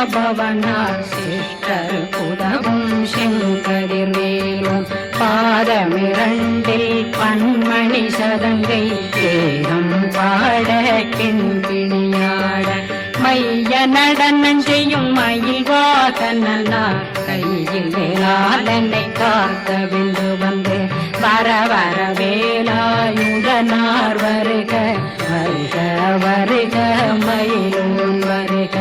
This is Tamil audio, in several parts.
சரவண பவனா சிஷ்டர் புதவும் செங்கதிர்வேலும் பாதமிரண்டில் பன்மணி சதங்கை தேகம் பாட கிண்பிணியாட மைய நடனம் செய்யும் மயில் வாதனா கையில் வேளாளனை காத்த விந்து வந்து வர வர வேலாயுதனார் வருக வருக வருக மயிலும் வருக.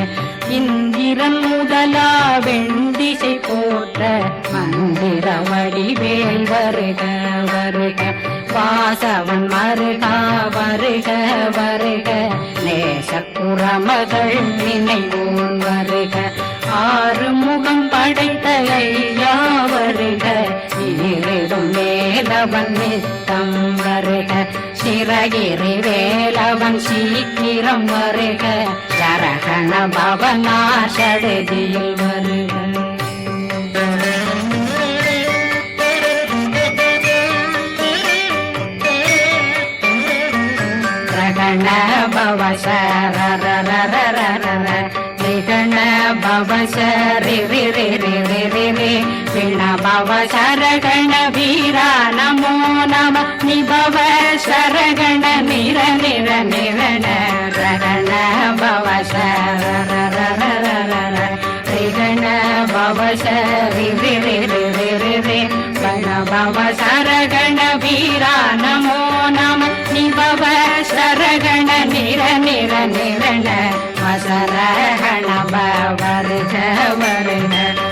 இந்திரன் முதலா வெண்டிசை போற்ற மந்திர வடிவேல் வருக வருக. வாசவன் மருகா வருக வருக. நேசப்புறமகள் நினைவோன் வருக. ஆறு முகம் படைத்த ஐயா வருக. இருடும் மேலவன் நித்தம் வருக. சிறகிரி வேலவன் சீக்கிரம் வருக சரகண பவனா சடுதியில் வருக ரகண பவ சரரரரரரர விகண பவ சரி ரி ரி ரி ரி ரி நம நிபவ சரகண நிர நிர நிரண ரகண பவ சரண பவ சரி பவ சரகண வீரா நமோ நம நிபவ சரகண நிர நிர நிரண வசரகண வருக வருண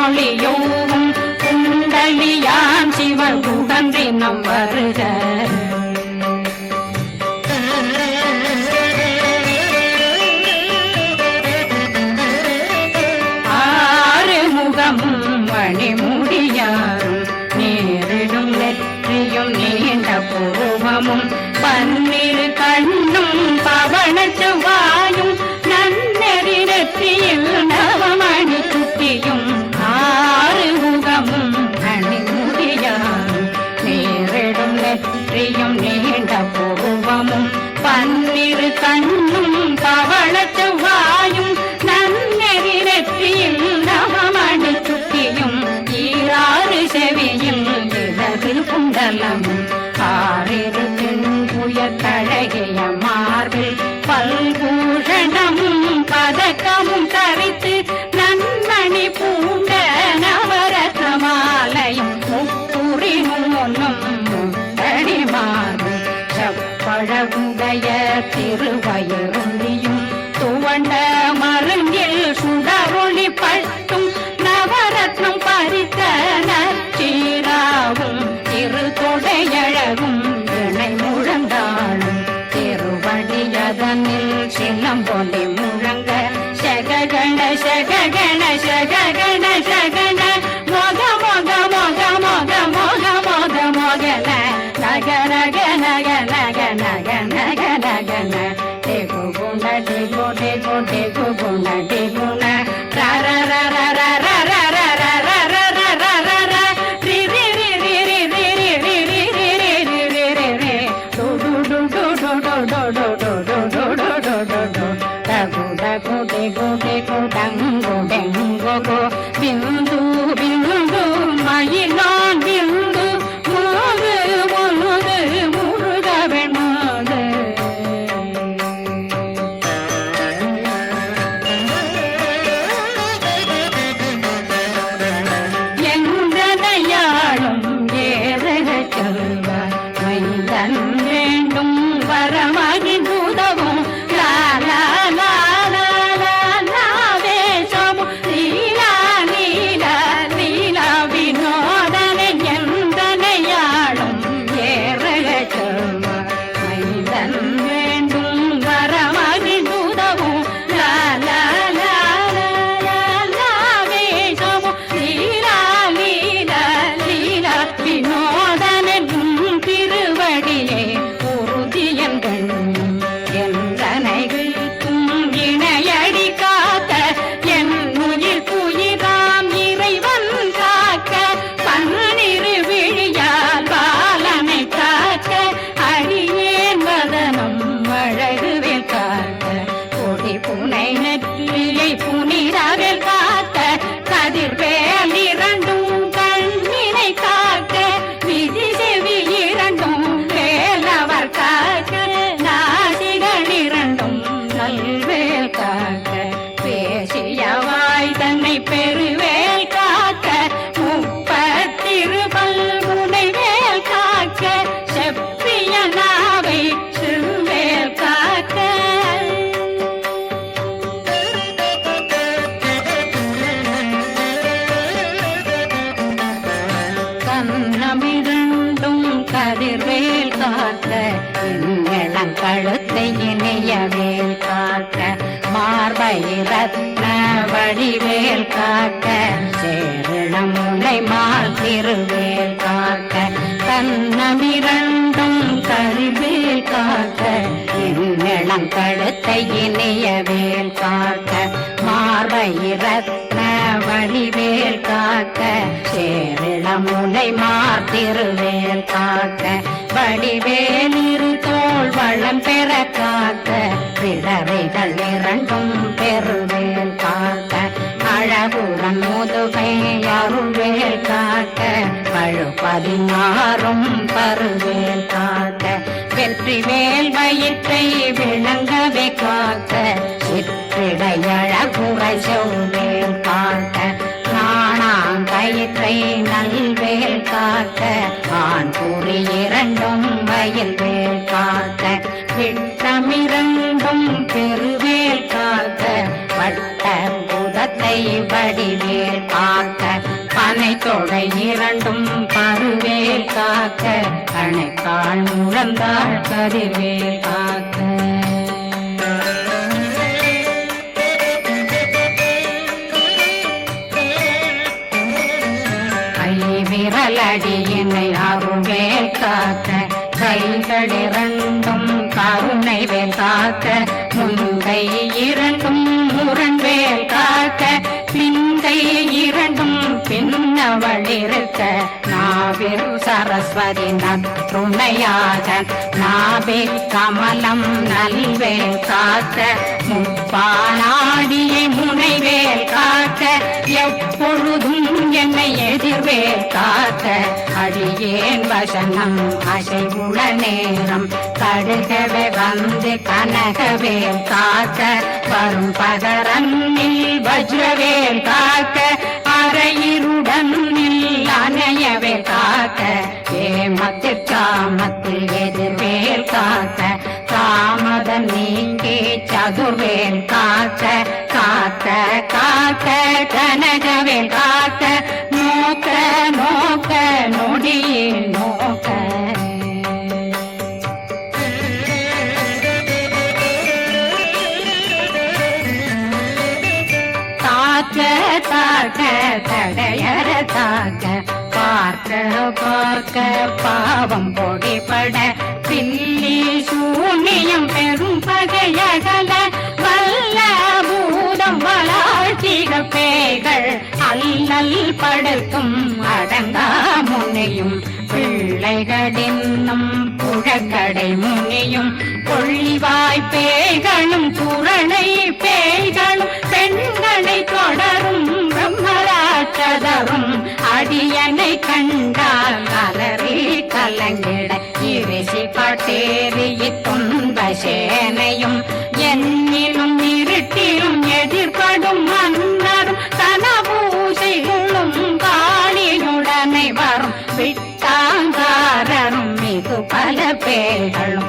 தனியொளியோவும் குண்டலியான் சிவன் குடந்தினம் வருக. ஆறு முகம் மணிமு ஆறிரு புய மார்பில் பல்பூஷணமும் பதக்கமும் தரித்து நன்மணி பூண்ட நவரத்ன மாலையும் முப்புரி மூன்னும் செப்பழகுடைய ಶಗ ಗಣ ಶಗ ಗಣ ಶಗಣ திருவேல் காக்க தன்னமிரண்டும் கருவேல் காக்க இளம் கழுத்தை இணையவேல் காக்க மார்பை வழிவேல் காக்க சேரிளம் முனை மாத்திருவேல் காக்க வடிவேல் இரு தோள் வளம் பெற காக்க விடவைகள் இரண்டும் பெருவேல் காக்க அழகுடன் முதுகை அருள்வேல் காக்க பழு பதினாறும் பருவேல் காக்க வெற்றி வேல் வயிற்றை விளங்கவே காக்க சிற்றிடையழகுரை செவ்வேல் காக்க நாணாங்கயிற்றை நல்வேல் காக்க ஆண் கூறி இரண்டும் வயல் வடிவேல் காக்க பனை தொடை இரண்டும் பருவேல் காக்க கணைக்கால் முழந்தாள் கதிர்வேல் காக்க. கை விரலடியினை அருள்வேல் காக்க கைகள் இரண்டும் கருணை வேல் காக்க முன்கை இரண்டும் முரண்வேல் காக்க பிந்தை இரண்டும் பின்னவளிருக்க நாவில் சரஸ்வதி நற்றுணையாக நாவே கமலம் நல்வே காத்த முப்பானாடியை முனைவேல் காத்த எப்பொழுதும் என்னை எதிர்வேல் காத்த அடியேன் வசனம் அசைவுள நேரம் கடுகவே வந்து கனகவேல் காத்த வரும் பகரன்னில் வஜ்ரவேல் காக்க அரையிருடன் அணையவே காக்க ஏமத்தில் காமத்தில் எதிர்வேல் காக்க தாமதம் நீங்கே சதுர்வேல் பார்க்க பாவம் பொடிபட பில்லி சூன்யம் பெரும் பகையகல வல்ல பூதம் வளாழ்த்திக பேய்கள் அல்லல் படுக்கும் அடங்கா முனையும். பிள்ளை பிள்ளைகளின்னும் புழக்கடை முனையும். கொள்ளிவாய் பேய்களும் குரணை பேய்களும் பெண்களை தொடரும் பிரம்மராட்சதரும் அடியனை கண்டால் அலறி கலங்கிட. இரிசி பட்டேறிய துன்ப சேனையும் என்னிலும் இருட்டிலும் எதிர்படும் மன்னரும் தனபூசைகளும் காளியுடனை வரும். விட்டாங்காரரும் மிகு பல பேர்களும்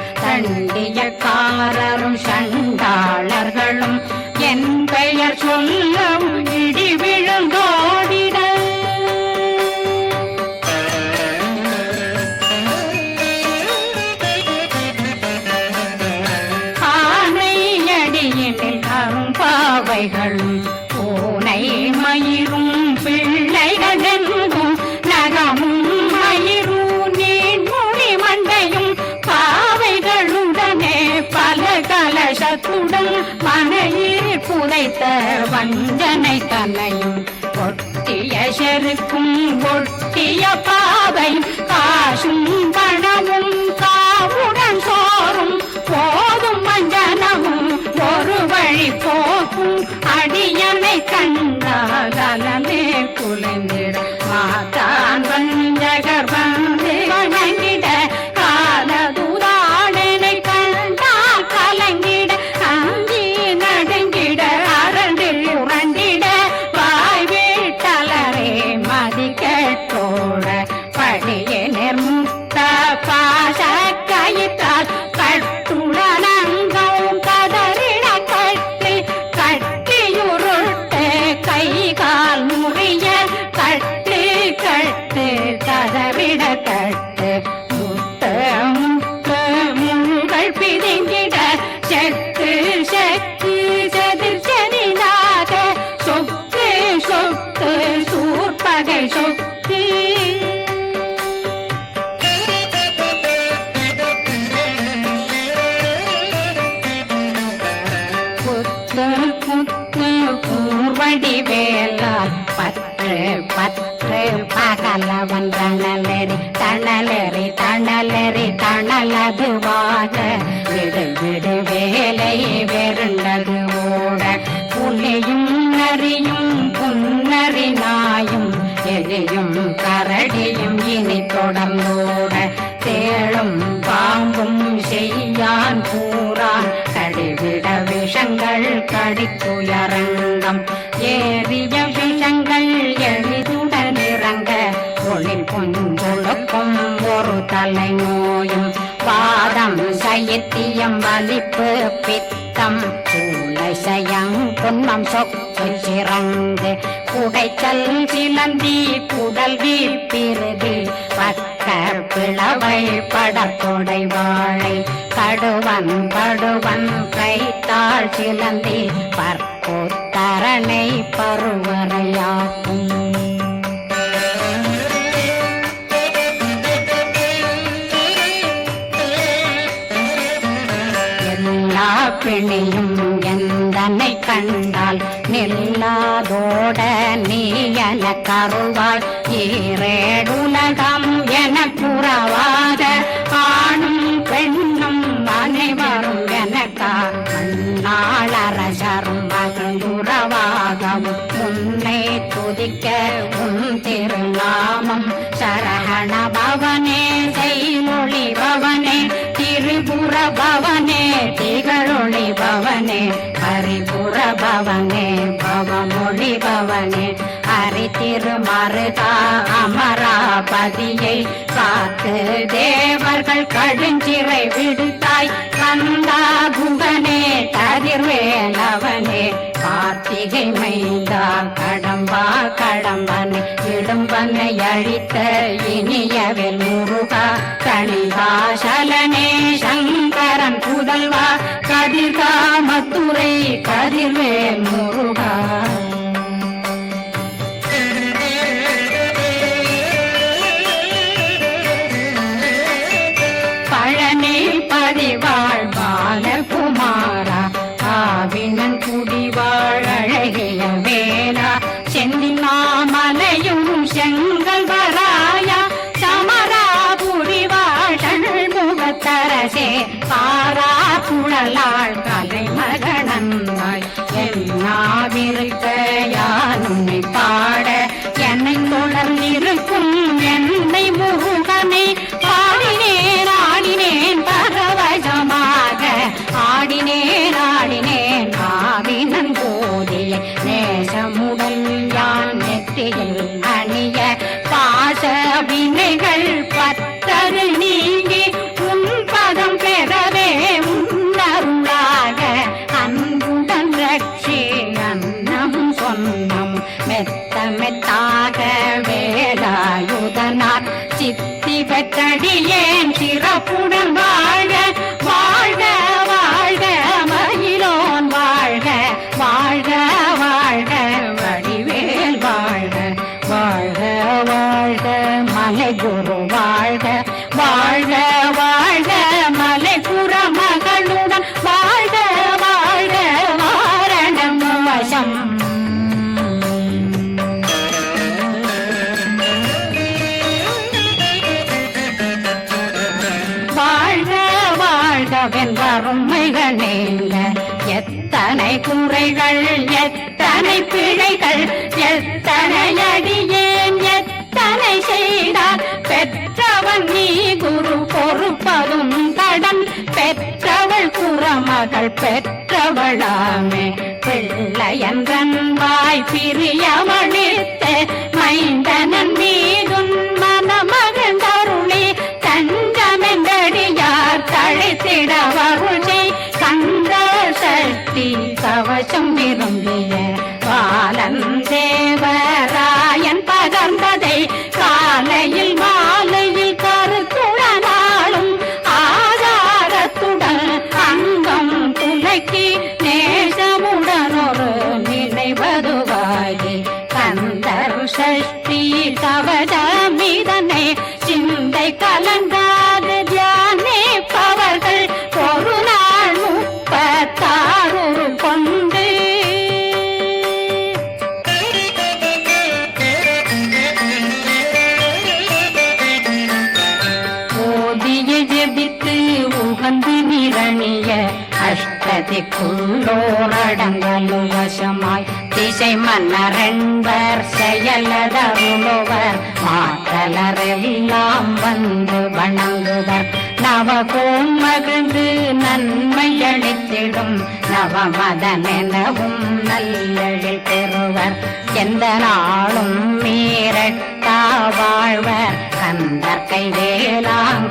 வஞ்சனை ஒட்டிய செருக்கும் ஒட்டிய பாதை காசும் பணமும் காவுடன் சோறும் போதும் மஞ்சனமும் ஒரு வழி போக்கும் அடியனை கண்ணாதலமே குலைந்திட பற்று பற்று பகலவன் தணலெறி தணலெறி தணலெறி தணலதுவாக விடு விடு வேலை வாதம் வலிப்பு பித்தம் சூளை சயம் புன்னம் சொக்கு சிறங்கு குடைச்சல் சிலந்தி குடல் வீப்பிருதி பக்க பிளவை படத்தொடை வாழை கடுவன் படுவன் கைத்தாள் சிலந்தி பற்போத்தரனை பருவரையாக்கும் எல்லா பிணியும் எந்தனை கண்டால் நில்லாதோட நீ என கருவாய் ஈரேடுலகம் என புறவாத ஆணும் பெண்ணும் அனைவரும் எனக்கா மண்ணாளரசரும் மகிழ்ந்துறவாகவும் உன்னை துதிக்க உன் திருநாமம். சரகண பவனே செய்மொழி பவனே திரிபுர பவனே திகழொளி பவனே ஹரிபுர பவனே பவமொழி பவனே. ஹரி திருமருதா அமராபதியை காத்து தேவர்கள் கடுஞ்சிறை விடுத்தாய் கந்தா குகனே கதிர்வேலவனே கார்த்திகை மைந்தான் கடம்பா கடம்பன் இடும்பனை அழித்த இனியவில் முருகா கணிகாசலனே சங்கரன் புதல்வா கதிர்காமத்துறை கதிர்வேல் முருகா. பாச வினைகள் பத்தரு நீங்கி உன் பதம் பெறவே உன்னருளாக. அன்புடன் ரட்சி அன்னம் சொன்னம் மெத்த மெத்தாக வேலாயுதனார். சித்தி பெற்றடியேன் சிறப்பு மகள் பெற்றவளாமே. பிள்ளையன்றன் வாய் பிரியமளித்த மைந்தனன் மீதும் நவமதனெனவும் நல்லழில் பெறுவர். எந்த நாளும் மீறட்டா வாழ்வர். கந்தர் கை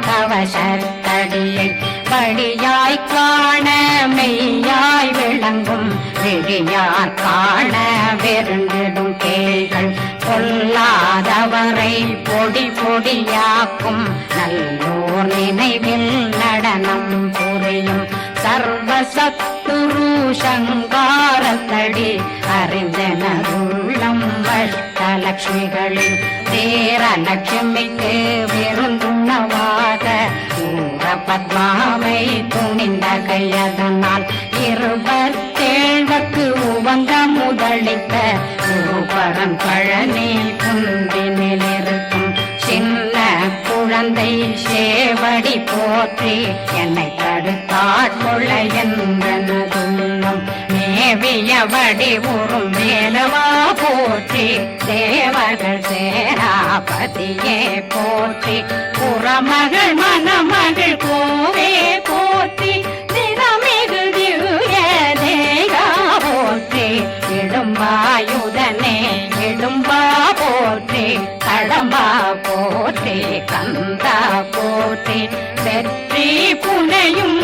கவசத்தடியை படியாய் காண மெய்யாய் விளங்கும். விழியார் காண வெருண்டிடும் கேள்கள் பொல்லாதவரை பொடி பொடியாக்கும். நல்லோர் நினைவில் நடனம் புரியும் சர்வசத்துரு சங்காரத்தடி அறிந்தனருள்ளம் வஷ்டலட்சுமிகளில் தேரலட்சுமிக்கு விருந்துணவாக ஊர பத்மாவை துணிந்த கையதனால் இருபத்தேழ்வக்கு உவங்க முதலித்த. ஊபரன் பழனி குன்றினில் குழந்தை சேவடி போற்றி என்னை தடுத்தாட்கொள்ள என்றனதுள்ளம். மேவியபடி உறும் மேலவா போற்றி தேவர்கள் சேராபதியே போற்றி. புறமகள் மணமகள் கோவே போ நற்றி புனையும்